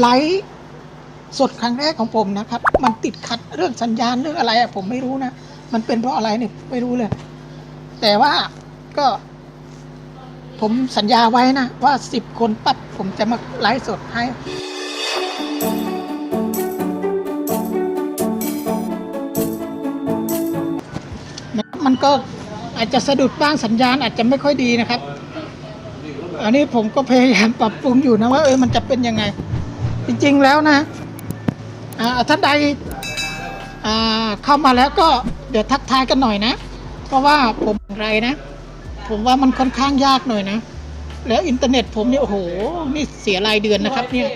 ไลฟ์สดครั้งแรกของผมนะครับ มันติดขัดเรื่องสัญญาณเรื่องอะไรอะผมไม่รู้นะ มันเป็นเพราะอะไรเนี่ยไม่รู้เลย แต่ว่าก็ ผมสัญญาไว้นะว่าสิบคนปั๊บผมจะมาไลฟ์สดให้มันก็อาจจะสะดุดบ้างสัญญาณอาจจะไม่ค่อยดีนะครับ อันนี้ผมก็พยายามปรับปรุงอยู่นะว่าเออมันจะเป็นยังไง จริงๆแล้วนะท่านใดเข้ามาแล้วก็เดี๋ยวทักทายกันหน่อยนะ เพราะว่าผมไรนะ ผมว่ามันค่อนข้างยากหน่อยนะ แล้วอินเทอร์เน็ตผมเนี่ยโอ้โห นี่เสียรายเดือนนะครับ เนี่ย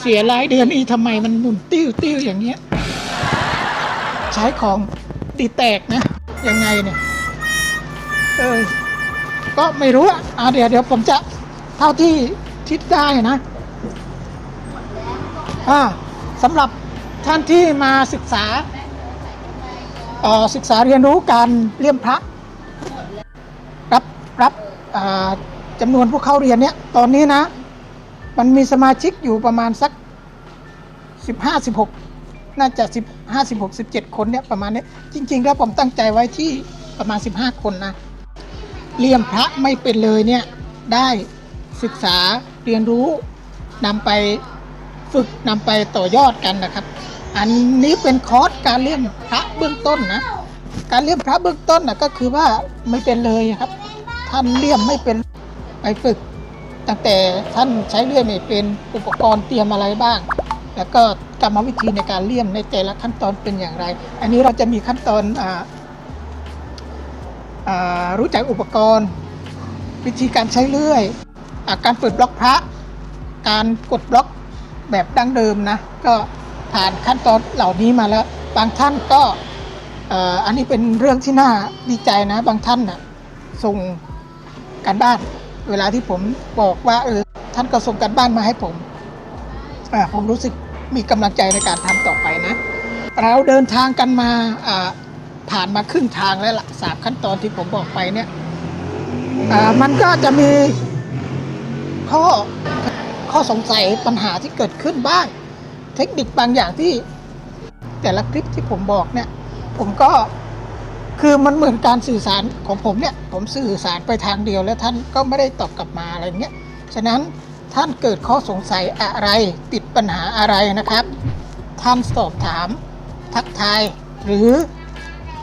เสียรายเดือนนี่ทำไมมันหมุนติ้วติ้วอย่างเงี้ย ใช้ของตีแตกนะ ยังไงเนี่ย เออ ก็ไม่รู้อะอะเดี๋ยวเดี๋ยวผมจะเท่าที่ คิดได้นะอ่าสำหรับท่านที่มาศึกษาอ่อศึกษาเรียนรู้การเลี่ยมพระ รับรับอ่าจำนวนผู้เข้าเรียนเนี้ยตอนนี้นะ มันมีสมาชิกอยู่ประมาณสักสิบห้าสิบหกน่าจะสิบห้าสิบหกสิบเจ็ดคนเนี่ยประมาณเนี้ยจริง ๆ แล้วผมตั้งใจไว้ที่ประมาณสิบห้าคนนะเลี่ยมพระไม่เป็นเลยเนี่ยได้ศึกษา เรียนรู้นำไปฝึกนำไปต่อยอดกันนะครับ อันนี้เป็นคอร์สการเลี่ยมพระเบื้องต้นนะ การเลี่ยมพระเบื้องต้นนะก็คือว่าไม่เป็นเลยครับ ท่านเลี่ยมไม่เป็นไปฝึก ตั้งแต่ท่านใช้เลื่อยไม่เป็นอุปกรณ์เตรียมอะไรบ้าง แล้วก็กรรมวิธีในการเลี่ยมในแต่ละขั้นตอนเป็นอย่างไร อันนี้เราจะมีขั้นตอนออรู้จักอุปกรณ์ วิธีการใช้เลื่อย การเปิดบล็อกพระ การกดบล็อกแบบดั้งเดิมนะ ก็ผ่านขั้นตอนเหล่านี้มาแล้ว บางท่านก็อันนี้เป็นเรื่องที่น่าดีใจนะ บางท่านนะส่งการบ้าน เวลาที่ผมบอกว่าเออท่านก็ส่งการบ้านมาให้ผมอ่าผมรู้สึกมีกำลังใจในการทำต่อไปนะ เราเดินทางกันมาอ่าผ่านมาครึ่งทางแล้วล่ะสามขั้นตอนที่ผมบอกไปเนี่ยอ่ามันก็จะมี ข้อข้อสงสัยปัญหาที่เกิดขึ้นบ้าง เทคนิคบางอย่างที่ แต่ละคลิปที่ผมบอกเนี่ย ผมก็คือมันเหมือนการสื่อสารของผมเนี่ย ผมสื่อสารไปทางเดียวแล้วท่านก็ไม่ได้ตอบกลับมาอะไรเงี้ยฉะนั้นท่านเกิดข้อสงสัยอะไรติดปัญหาอะไรนะครับ ท่านสอบถาม ทักทาย หรือ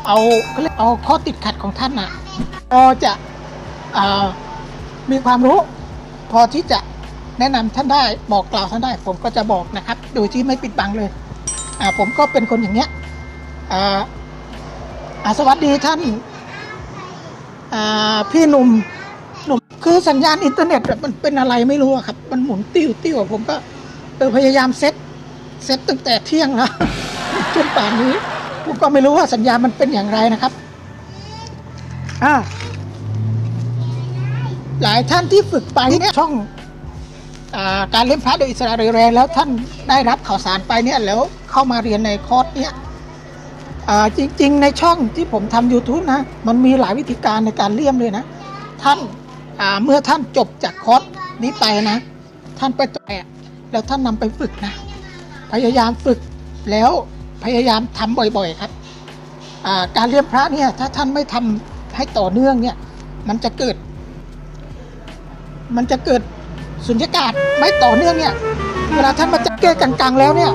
เอาเขาเรียเอาข้อติดขัดของท่านนะพอจะมีความรู้ พอที่จะแนะนำท่านได้บอกกล่าวท่านได้ ผมก็จะบอกนะครับ โดยที่ไม่ปิดบังเลยอ่าผมก็เป็นคนอย่างเงี้ยอ่าอาสวัสดีท่านอ่าพี่หนุ่มหนุ่มคือสัญญาณอินเทอร์เน็ตแบบมันเป็นอะไรไม่รู้ครับ มันหมุนติ้วติ้วผมก็เออพยายามเซ็ตเซ็ตตั้งแต่เที่ยงแล้วจนป่านนี้ผมก็ไม่รู้ว่าสัญญาณมันเป็นอย่างไรนะครับ อ่า หลายท่านที่ฝึกไปเนี่ยช่องอาการเล่นพระโดยอิสระเรยแรงแล้วท่านได้รับข่าวสารไปเนี่ยแล้วเข้ามาเรียนในคอร์สเนี่ยอ่าจริง ๆ ในช่องที่ผมทำ YouTube นะ มันมีหลายวิธีการในการเลี่ยมเลยนะ ท่านอ่าเมื่อท่านจบจากคอร์สนี้ไปนะ ท่านไปต่อแล้วท่านนำไปฝึกนะ พยายามฝึกแล้วพยายามทำบ่อยๆครับอ่าการเลี้ยงพระเนี่ยถ้าท่านไม่ทำให้ต่อเนื่องเนี่ย มันจะเกิด มันจะเกิดสุญญากาศไม่ต่อเนื่องเนี่ย เวลาท่านมาจัดเก้กลางๆ แล้วเนี่ย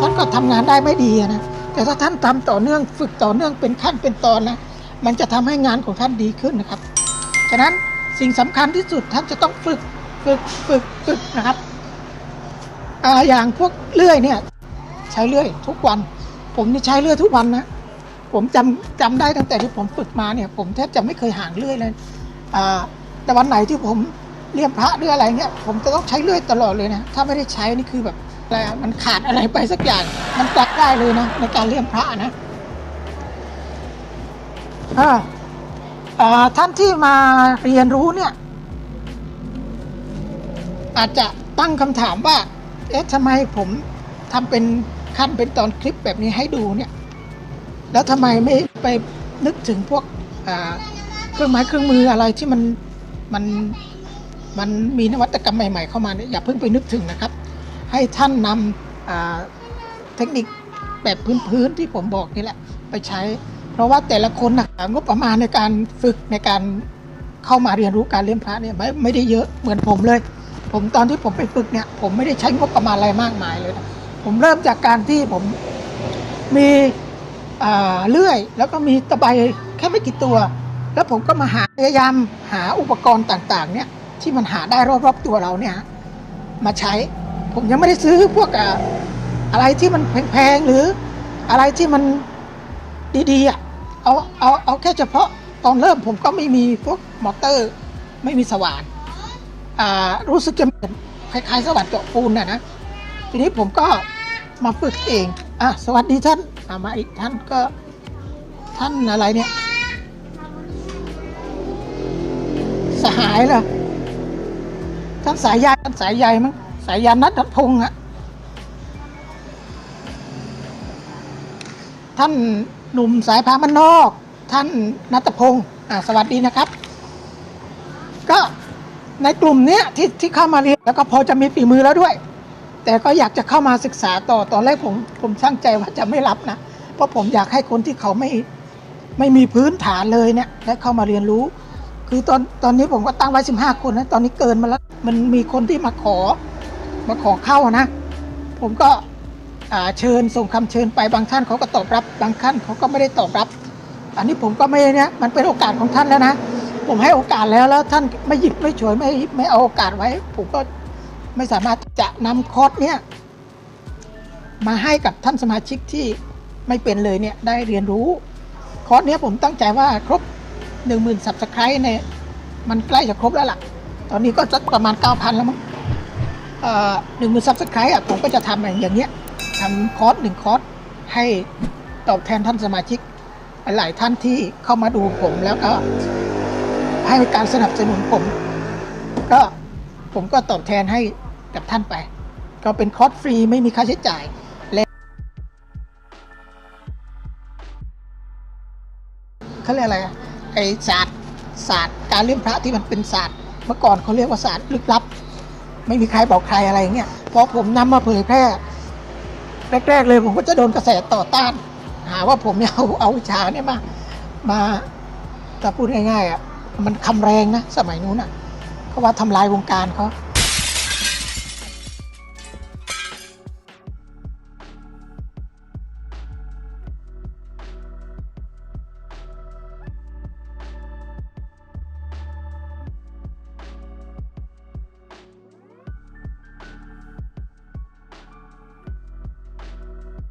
ท่านก็ทำงานได้ไม่ดีนะ แต่ถ้าท่านทำต่อเนื่องฝึกต่อเนื่องเป็นขั้นเป็นตอนนะ มันจะทำให้งานของท่านดีขึ้นนะครับ ฉะนั้นสิ่งสำคัญที่สุดท่านจะต้องฝึกฝึกฝึกฝึกนะครับอ่าอย่างพวกเลื่อยเนี่ย ใช้เลื่อยทุกวัน ผมนี่ใช้เลื่อยทุกวันนะ ผมจำจำได้ตั้งแต่ที่ผมฝึกมาเนี่ย ผมแทบจะไม่เคยห่างเลื่อยเลยอ่าแต่วันไหนที่ผม เลี่ยมพระหรืออะไรเงี้ยผมจะต้องใช้เลื่อยตลอดเลยนะ ถ้าไม่ได้ใช้นี่คือแบบอะไรอะมันขาดอะไรไปสักอย่าง มันตัดได้เลยนะในการเลี่ยมพระนะอ่าอ่าท่านที่มาเรียนรู้เนี่ย อาจจะตั้งคำถามว่า เอ๊ะทำไมผมทำเป็นขั้นเป็นตอนคลิปแบบนี้ให้ดูเนี่ย แล้วทำไมไม่ไปนึกถึงพวกเครื่องไม้เครื่องมืออะไรที่มันมัน มันมีนวัตกรรมใหม่ ๆ เข้ามาเนี่ยอย่าเพิ่งไปนึกถึงนะครับ ให้ท่านนำเทคนิคแบบพื้นๆที่ผมบอกนี่แหละไปใช้ เพราะว่าแต่ละคนนะงบประมาณในการฝึกในการเข้ามาเรียนรู้การเลี้ยงพระเนี่ยไม่ไม่ได้เยอะเหมือนผมเลย ผมตอนที่ผมไปฝึกเนี่ยผมไม่ได้ใช้งบประมาณอะไรมากมายเลยนะผมเริ่มจากการที่ผมมีเลื่อย แล้วก็มีตะไบแค่ไม่กี่ตัว แล้วผมก็มาหาพยายามหาอุปกรณ์ต่างๆเนี่ย ที่มันหาได้รอบๆตัวเราเนี่ย มาใช้ ผมยังไม่ได้ซื้อพวกอะไรที่มันแพงๆหรืออะไรที่มันดีๆอะเอาเอาเอาแค่เฉพาะตอนเริ่มผมก็ไม่มีพวกมอเตอร์ ไม่มีสว่านอ่ารู้สึกจะเหมือนคล้ายๆ สว่านเจาะปูนน่ะนะทีนี้ผมก็มาฝึกเองอะสวัสดีท่านมาอีกท่านก็ท่านอะไรเนี่ย สหายเหรอ ท่านสายใยท่านสายใยมั้งสายยานัทพงษ์อะท่านหนุ่มสายพามันนอก ท่านนัทพงศ์อ่าสวัสดีนะครับ ก็ในกลุ่มเนี้ยที่ที่เข้ามาเรียนแล้วก็พอจะมีฝีมือแล้วด้วย แต่ก็อยากจะเข้ามาศึกษาต่อตอนแรกผมผมช่างใจว่าจะไม่รับนะ เพราะผมอยากให้คนที่เขาไม่ไม่มีพื้นฐานเลยเนี่ยได้เข้ามาเรียนรู้ คือตอนตอนนี้ผมก็ตั้งไว้สิบห้าคนนะตอนนี้เกินมาแล้ว มันมีคนที่มาขอ มาขอเข้านะ ผมก็เชิญส่งคำเชิญไปบางท่านเขาก็ตอบรับ บางท่านเขาก็ไม่ได้ตอบรับ อันนี้ผมก็ไม่เนี่ยมันเป็นโอกาสของท่านแล้วนะ ผมให้โอกาสแล้วแล้วท่านไม่หยิบไม่ฉวยไม่ไม่เอาโอกาสไว้ ผมก็ไม่สามารถจะนำคอร์สเนี่ยมาให้กับท่านสมาชิกที่ไม่เป็นเลยเนี่ยได้เรียนรู้ คอร์สเนี้ยผมตั้งใจว่าครบหนึ่งหมื่นสับสไครต์เนี่ยมันใกล้จะครบแล้วล่ะ ตอนนี้ก็สักประมาณเก้าพันแล้วมั้งหนึ่งหมื่นซับสไครต์อะผมก็จะทำอย่างเงี้ยทำคอร์สหนึ่งคอร์สให้ตอบแทนท่านสมาชิก หลายท่านที่เข้ามาดูผมแล้วก็ให้การสนับสนุนผม ก็ผมก็ตอบแทนให้กับท่านไป ก็เป็นคอร์สฟรีไม่มีค่าใช้จ่ายและเขาเรียกอะไรอะไอศาสตร์ศาสตร์การเลี้ยงพระที่มันเป็นศาสตร์ เมื่อก่อนเขาเรียกว่าศาสตร์ลึกลับ ไม่มีใครบอกใครอะไรเงี้ยพอผมนำมาเผยแพร่แรกๆเลยผมก็จะโดนกระแสต่อต้าน หาว่าผมเนี่ยเอาเอาวิชาเนี่ยมามาแต่พูดง่ายๆอะมันคำแรงนะสมัยนู้นอะเขาว่าทำลายวงการเขา